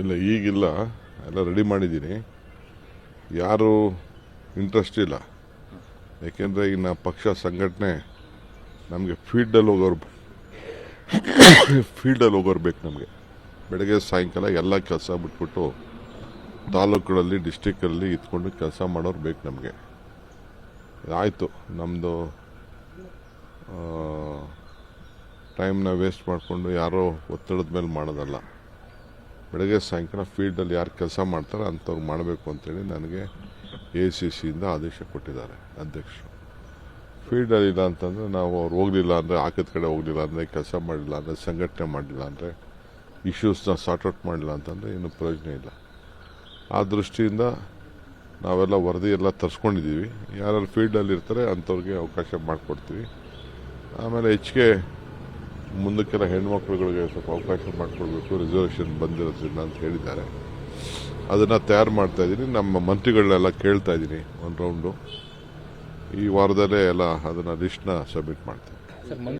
ಇಲ್ಲ, ಈಗಿಲ್ಲ. ಎಲ್ಲ ರೆಡಿ ಮಾಡಿದ್ದೀನಿ. ಯಾರು ಇಂಟ್ರೆಸ್ಟ್ ಇಲ್ಲ. ಯಾಕೆಂದರೆ ಈಗ ನಾ ಪಕ್ಷ ಸಂಘಟನೆ ನಮಗೆ ಫೀಲ್ಡಲ್ಲಿ ಹೋಗೋರು ಫೀಲ್ಡಲ್ಲಿ ಹೋಗೋರು ಬೇಕು ನಮಗೆ. ಬೆಳಗ್ಗೆ ಸಾಯಂಕಾಲ ಎಲ್ಲ ಕೆಲಸ ಬಿಟ್ಬಿಟ್ಟು ತಾಲೂಕುಗಳಲ್ಲಿ ಡಿಸ್ಟಿಕ್ಕಲ್ಲಿ ಇದ್ಕೊಂಡು ಕೆಲಸ ಮಾಡೋರು ಬೇಕು ನಮಗೆ. ಆಯಿತು. ನಮ್ಮದು ಟೈಮ್ನ ವೇಸ್ಟ್ ಮಾಡಿಕೊಂಡು ಯಾರೋ ಒತ್ತಡದ ಮೇಲೆ ಮಾಡೋದಲ್ಲ. ಬೆಳಗ್ಗೆ ಸಾಯಂಕಾಲ ಫೀಲ್ಡಲ್ಲಿ ಯಾರು ಕೆಲಸ ಮಾಡ್ತಾರೆ ಅಂಥವ್ರು ಮಾಡಬೇಕು ಅಂತೇಳಿ ನನಗೆ ಎ ಸಿ ಸಿಯಿಂದ ಆದೇಶ ಕೊಟ್ಟಿದ್ದಾರೆ ಅಧ್ಯಕ್ಷರು. ಫೀಲ್ಡಲ್ಲಿ ಇಲ್ಲ ಅಂತಂದರೆ ನಾವು ಅವ್ರು ಹೋಗಲಿಲ್ಲ ಅಂದರೆ ಹಾಕಿದ ಕಡೆ ಹೋಗಲಿಲ್ಲ ಅಂದರೆ ಕೆಲಸ ಮಾಡಲಿಲ್ಲ ಅಂದರೆ ಸಂಘಟನೆ ಮಾಡಲಿಲ್ಲ ಅಂದರೆ ಇಶ್ಯೂಸ್ನ ಸಾರ್ಟ್ಔಟ್ ಮಾಡಿಲ್ಲ ಅಂತಂದರೆ ಏನು ಪ್ರಯೋಜನ ಇಲ್ಲ. ಆ ದೃಷ್ಟಿಯಿಂದ ನಾವೆಲ್ಲ ವರದಿ ಎಲ್ಲ ತರಿಸ್ಕೊಂಡಿದ್ದೀವಿ. ಯಾರು ಫೀಲ್ಡಲ್ಲಿ ಇರ್ತಾರೆ ಅಂಥವ್ರಿಗೆ ಅವಕಾಶ ಮಾಡಿಕೊಡ್ತೀವಿ. ಆಮೇಲೆ ಹೆಚ್ಚಿಗೆ ಮುಂದಕ್ಕೆಲ್ಲ ಹೆಣ್ಮಕ್ಳುಗಳಿಗೆ ಸ್ವಲ್ಪ ಅವಕಾಶ ಮಾಡಿಕೊಡ್ಬೇಕು ರಿಸರ್ವೇಷನ್ ಬಂದಿರೋದ್ರಿಂದ ಅಂತ ಹೇಳಿದ್ದಾರೆ. ಅದನ್ನು ತಯಾರು ಮಾಡ್ತಾ ಇದ್ದೀನಿ. ನಮ್ಮ ಮಂತ್ರಿಗಳನ್ನೆಲ್ಲ ಕೇಳ್ತಾ ಇದ್ದೀನಿ ಒಂದು ರೌಂಡು ಈ ವಾರದಲ್ಲೇ ಎಲ್ಲ ಅದನ್ನು ಲಿಸ್ಟ್ನ ಸಬ್ಮಿಟ್ ಮಾಡ್ತೀನಿ.